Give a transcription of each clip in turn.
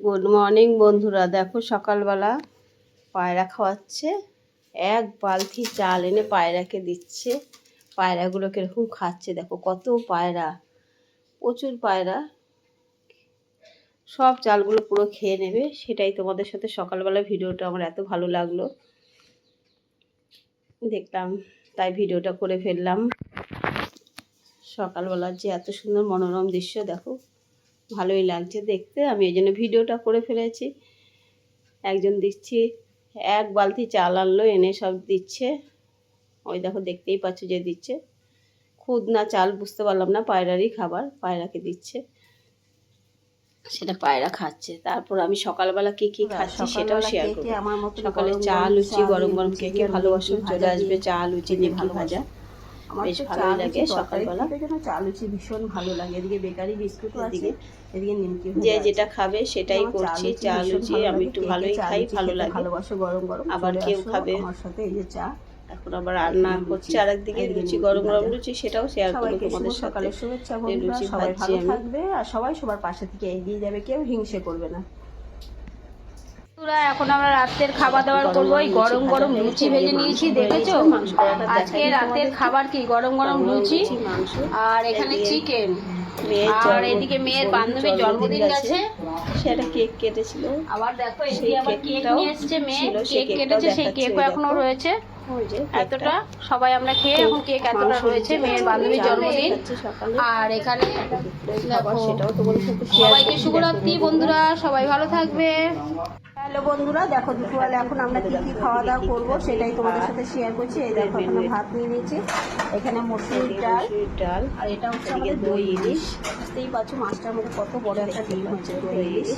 Good morning বন্ধুরা। দেখো সকালবেলা পায়রা খাওয়াচ্ছে। এক বালতি চাল এনে পায়রাকে দিচ্ছে। পায়রাগুলো কীরকম খাচ্ছে দেখো, কত পায়রা, প্রচুর পায়রা। সব চালগুলো পুরো খেয়ে নেবে, সেটাই তোমাদের সাথে সকালবেলা ভিডিওটা আমার এত ভালো লাগল। দেখলাম, তাই ভিডিওটা করে ফেললাম। সকালবেলার যে এত সুন্দর মনোরম দৃশ্য, দেখো। ভালোই লাগছে দেখতে। আমি এই জন্য ভিডিওটা করে ফেলেছি। একজন দিচ্ছি এক বালতি চাল আনলো এনে সব দিচ্ছে। ওই দেখো দেখতেই পাচ্ছ যে দিচ্ছে। খুদ না চাল বুঝতে পারলাম না পায়রারই খাবার পায়রাকে দিচ্ছে। সেটা পায়রা খাচ্ছে। তারপর আমি সকালবেলা কি কি খাচ্ছি সেটাও শেয়ার করব। সকালে চা লুচি গরম গরম কে কে ভালোবাসো চলে আসবে চা লুচি নিমকি ভাজা। বেশ ভালোই লাগে সকালবেলা। ভীষণ ভালো লাগে। এদিকে বেকারি বিস্কুট এদিকে এদিকে নিমকি যে যেটা খাবে সেটাই করছি। লুচি চা লুচি আমি একটু ভালোই খাই ভালো লাগে। ভালোবাসো গরম গরম আবার কেউ খাবে। আমার সাথে এই যে চা। এখন আবার রান্না করছে আর একদিকে লুচি গরম গরম লুচি সেটাও শেয়ার করব তোমাদের সাথে। শুভেচ্ছা লুচি সবাই ভাজছি ভালো আমি। থাকবে আর সবাই সবার পাশে থেকে এগিয়ে যাবে কেউ হিংসে করবে না। বন্ধুরা, এখন আমরা রাতের খাবার দাবার করব। এই গরম গরম লুচি ভেজে নিয়েছি দেখেছ? আজকে রাতের খাবার কি? গরম গরম লুচি আর এখানে চিকেন। আর এদিকে মেয়ের বান্ধবীর জন্মদিন গেছে। সেটা কেক কেটেছিল। আবার দেখো এদিকে আবার কেক নিয়ে এসেছে মেয়ে। কেক কেটেছে সেই কেকও এখনও রয়েছে। এতটা সবাই আমরা খেয়ে এখন কেক এতটা রয়েছে মেয়ের বান্ধবীর জন্মদিন। আর এখানে সবাইকে শুভরাত্রি বন্ধুরা সবাই ভালো থাকবে। হ্যালো বন্ধুরা দেখো দুপুরবেলা এখন আমরা কি কি খাওয়া দাওয়া করব সেটাই তোমাদের সাথে শেয়ার করছি। এই দেখো এখানে ভাত নিয়ে নিয়েছি। এখানে মসুর ডাল ডাল আর এটা হচ্ছে আমাদের দই ইলিশ। বুঝতেই পারছ মাছটার মধ্যে কত বড় একটা ডিম হচ্ছে দই ইলিশ।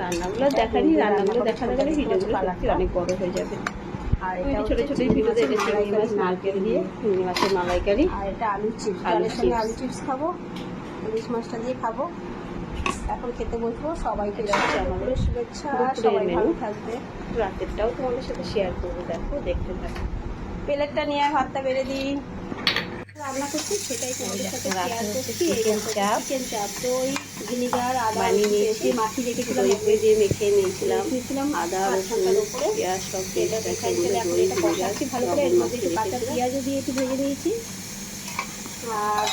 রান্নাগুলো দেখানি রান্নাগুলো দেখাতে গেলে ভিডিওগুলো অনেক বড় হয়ে যাবে। আর এটা ছোট ছোট চিংড়ি মাছ নারকেল দিয়ে চিংড়ি মাছের মালাইকারি। আর এটা আলু সঙ্গে চিপস। আলু চিপস খাব ইলিশ মাছটা দিয়ে খাব। এখন খেতে বসবো সবাইকে আমাদের। শুভেচ্ছা সবাই। ভালো থাকবে। রাতেরটাও তোমাদের সাথে শেয়ার করব দেখো দেখতে থাকো। প্লেটটা নিয়ে ভাতটা বেড়ে দিই। রান্না করছি সেটাই তোমাদের সাথে শেয়ার করছি। chicken চাপ। চিকেন চাপ দই ভিনিগার আদা নিয়েছি। মাখি রেখেছিলাম দই দিয়ে মেখে নিয়েছিলাম। আদা আধ রসুন উপরে পেঁয়াজ সব এটা দেখাই করে এখন এটা ভিনেগার কষাচ্ছি ভালো করে এর মধ্যে একটু কাঁচা পেঁয়াজও দিয়ে একটু ভেজে নিয়েছি। আর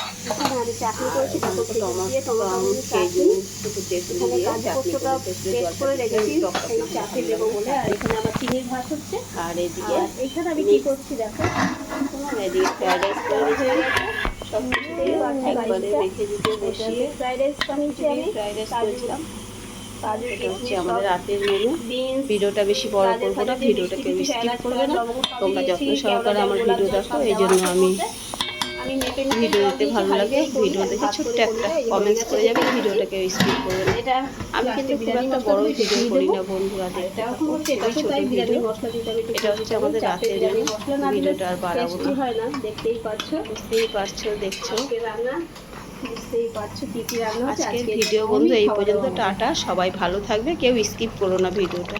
এখানে চাটনি করেছি তারপর টমেটো দিয়ে টমেটো চাটনি এখানে কাজু পেস্ট করে রেখেছি এই চাটনি দেবো বলে আর এখানে আবার চিনির ভাত হচ্ছে। আর এদিকে? এখানে আমি কি করছি দেখো? এদিকে ফ্রাইড রাইস তৈরি হয়ে গেছে। সব কিছু একবারে রেখে দিতে বসিয়ে ফ্রাইড রাইস বানিয়েছি আমি ফ্রাইড রাইস কাজু করেছিলাম। কাজু এটা হচ্ছে আমাদের রাতের মেনু ভিডিওটা বেশি বড় করব না ভিডিওটা কেউ স্কিপ করবে না। তোমরা যত্ন সহকারে আমার ভিডিও দেখো এই জন্য আমি ভিডিও দিতে ভালো লাগে ভিডিও দেখে ছোট্ট একটা কমেন্টস করে যাবে ভিডিওটা কেউ স্কিপ করবে আমি কিন্তু খুব একটা বড় ভিডিও করি না বন্ধুরা দেখতে এটা হচ্ছে আমাদের রাতের ভিডিওটা আর বাড়াবো না। হয় না দেখতেই পাচ্ছ। বুঝতেই পারছ দেখছ? রান্না আজকের ভিডিও বন্ধু এই পর্যন্ত টাটা সবাই ভালো থাকবে কেউ স্কিপ করো না ভিডিওটা।